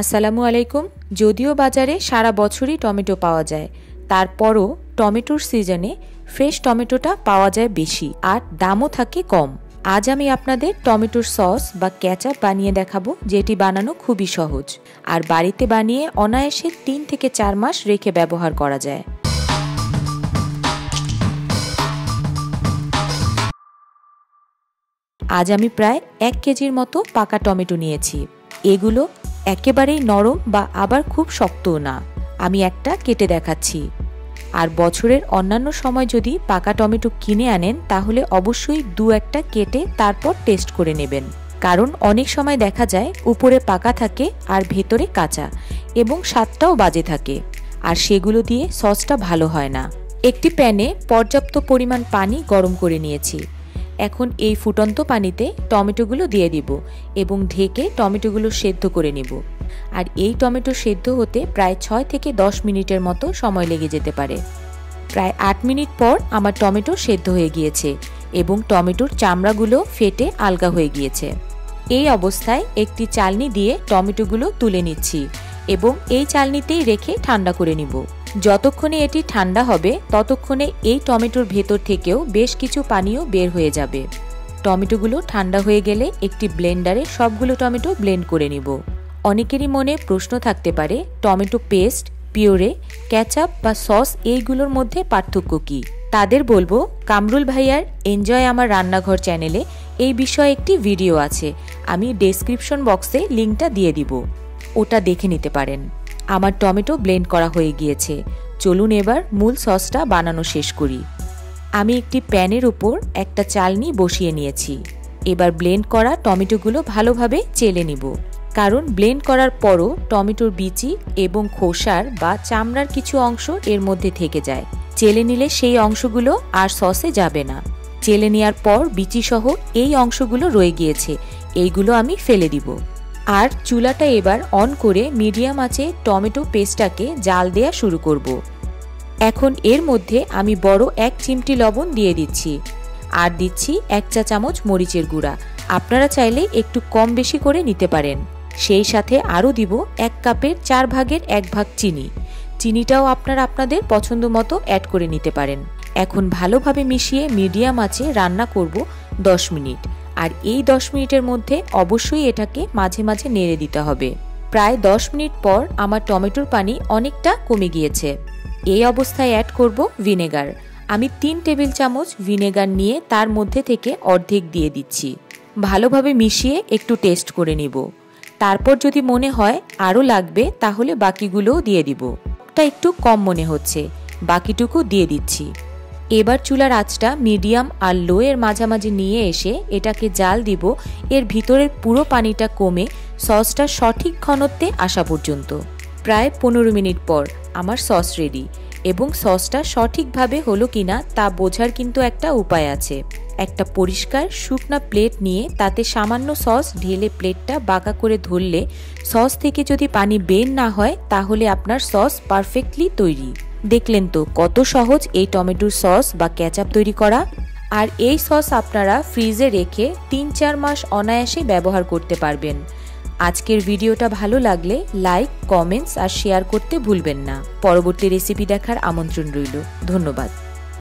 আসসালামু আলাইকুম। যদিও বাজারে সারা বছরই টমেটো পাওয়া যায়, তারপরও টমেটোর সিজনে ফ্রেশ টমেটোটা পাওয়া যায় বেশি আর দামও থাকে কম। আজ আমি আপনাদের টমেটোর সস বা ক্যাচাপ বানিয়ে দেখাবো, যেটি বানানো খুবই সহজ আর বাড়িতে বানিয়ে অনায়াসে তিন থেকে চার মাস রেখে ব্যবহার করা যায়। আজ আমি প্রায় এক কেজির মতো পাকা টমেটো নিয়েছি। এগুলো একেবারেই নরম বা আবার খুব শক্তও না। আমি একটা কেটে দেখাচ্ছি। আর বছরের অন্যান্য সময় যদি পাকা টমেটো কিনে আনেন, তাহলে অবশ্যই দু একটা কেটে তারপর টেস্ট করে নেবেন। কারণ অনেক সময় দেখা যায়, উপরে পাকা থাকে আর ভেতরে কাঁচা এবং স্বাদটাও বাজে থাকে। আর সেগুলো দিয়ে সসটা ভালো হয় না। একটি প্যানে পর্যাপ্ত পরিমাণ পানি গরম করে নিয়েছি। এখন এই ফুটন্ত পানিতে টমেটোগুলো দিয়ে দিব এবং ঢেকে টমেটোগুলো সেদ্ধ করে নিব। আর এই টমেটো সেদ্ধ হতে প্রায় ছয় থেকে দশ মিনিটের মতো সময় লেগে যেতে পারে। প্রায় আট মিনিট পর আমার টমেটো সেদ্ধ হয়ে গিয়েছে এবং টমেটোর চামড়াগুলো ফেটে আলগা হয়ে গিয়েছে। এই অবস্থায় একটি চালনি দিয়ে টমেটোগুলো তুলে নিচ্ছি এবং এই চালনিতেই রেখে ঠান্ডা করে নিব। যতক্ষণে এটি ঠান্ডা হবে, ততক্ষণে এই টমেটোর ভেতর থেকেও বেশ কিছু পানীয় বের হয়ে যাবে। টমেটোগুলো ঠান্ডা হয়ে গেলে একটি ব্লেন্ডারে সবগুলো টমেটো ব্লেন্ড করে নিব। অনেকেরই মনে প্রশ্ন থাকতে পারে, টমেটো পেস্ট পিওরে ক্যাচআপ বা সস এইগুলোর মধ্যে পার্থক্য কী? তাদের বলব, কামরুল ভাইয়ার এনজয় আমার রান্নাঘর চ্যানেলে এই বিষয়ে একটি ভিডিও আছে। আমি ডেসক্রিপশন বক্সে লিঙ্কটা দিয়ে দিব। ওটা দেখে নিতে পারেন। আমার টমেটো ব্লেন্ড করা হয়ে গিয়েছে। চলুন এবার মূল সসটা বানানো শেষ করি। আমি একটি প্যানের উপর একটা চালনি বসিয়ে নিয়েছি। এবার ব্লেন্ড করা টমেটোগুলো ভালোভাবে চেলে নিব। কারণ ব্লেন্ড করার পরও টমেটোর বিচি এবং খোসার বা চামড়ার কিছু অংশ এর মধ্যে থেকে যায়। চেলে নিলে সেই অংশগুলো আর সসে যাবে না। চেলে নেওয়ার পর বিচিসহ এই অংশগুলো রয়ে গিয়েছে। এইগুলো আমি ফেলে দিব। আর চুলাটা এবার অন করে মিডিয়াম আঁচে টমেটো পেস্টটাকে জাল দেয়া শুরু করব। এখন এর মধ্যে আমি বড় এক চিমটি লবণ দিয়ে দিচ্ছি। আর দিচ্ছি এক চা চামচ মরিচের গুঁড়া। আপনারা চাইলে একটু কম বেশি করে নিতে পারেন। সেই সাথে আরও দিব এক কাপের চার ভাগের এক ভাগ চিনি। চিনিটাও আপনারা আপনাদের পছন্দ মতো অ্যাড করে নিতে পারেন। এখন ভালোভাবে মিশিয়ে মিডিয়াম আঁচে রান্না করব দশ মিনিট। আর এই দশ মিনিটের মধ্যে অবশ্যই এটাকে মাঝে মাঝে নেড়ে দিতে হবে। প্রায় দশ মিনিট পর আমার টমেটোর পানি অনেকটা কমে গিয়েছে। এই অবস্থায় অ্যাড করব ভিনেগার আমি তিন টেবিল চামচ ভিনেগার নিয়ে তার মধ্যে থেকে অর্ধেক দিয়ে দিচ্ছি। ভালোভাবে মিশিয়ে একটু টেস্ট করে নিব। তারপর যদি মনে হয় আরও লাগবে, তাহলে বাকিগুলোও দিয়ে দিব। একটু কম মনে হচ্ছে। বাকিটুকু দিয়ে দিচ্ছি। এবার চুলার আঁচটা মিডিয়াম আর লো এর মাঝামাঝি নিয়ে এসে এটাকে জাল দিব। এর ভিতরের পুরো পানিটা কমে সসটা সঠিক ঘনত্বে আসা পর্যন্ত। প্রায় পনেরো মিনিট পর আমার সস রেডি এবং সসটা সঠিকভাবে হলো কিনা তা বোঝার কিন্তু একটা উপায় আছে। একটা পরিষ্কার শুকনা প্লেট নিয়ে তাতে সামান্য সস ঢেলে প্লেটটা বাঁকা করে ধরলে সস থেকে যদি পানি বের না হয় তাহলে আপনার সস পারফেক্টলি তৈরি। দেখলেন তো কত সহজ এই টমেটোর সস বা ক্যাচআপ তৈরি করা। আর এই সস আপনারা ফ্রিজে রেখে তিন চার মাস অনায়াসে ব্যবহার করতে পারবেন। আজকের ভিডিওটা ভালো লাগলে লাইক, কমেন্টস আর শেয়ার করতে ভুলবেন না। পরবর্তী রেসিপি দেখার আমন্ত্রণ রইল। ধন্যবাদ।